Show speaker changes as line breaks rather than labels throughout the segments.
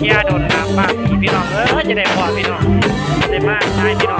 ที่าโดนน้ำมากพี่น้องเออจะได้พอพี่น้องจะได้มากได้พี่น้อง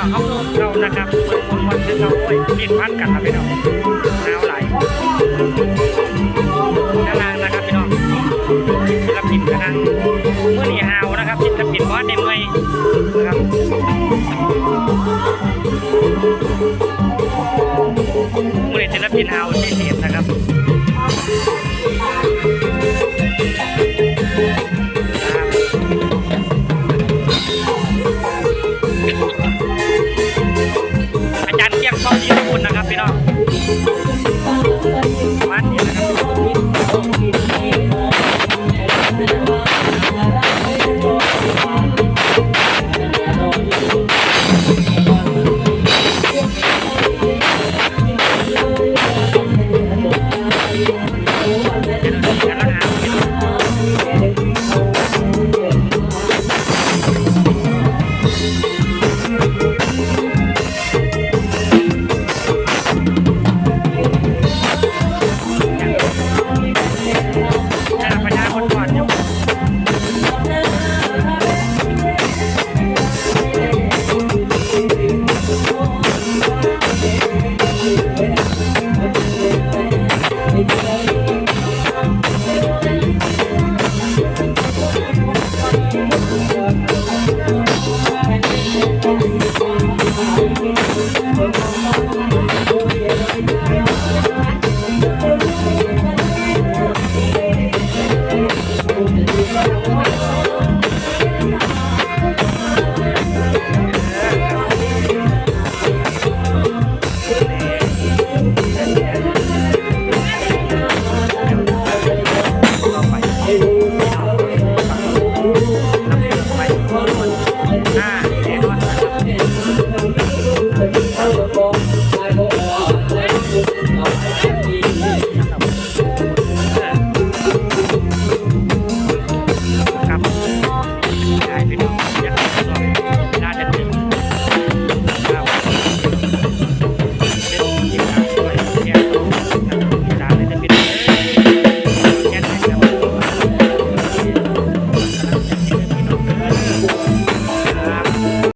เองเขาเขานะครับคนคนวันเขาโอ้ยกินพันกันนะพี่น้องน้าวไหลด้านล่างนะครับพี่น้องศิลปินกำลังมื่อนี่ฮาวนะครับศิลปินบอสในเมื่อยนะครับเมื่อนี่ศิลปินฮาวที่ Thank the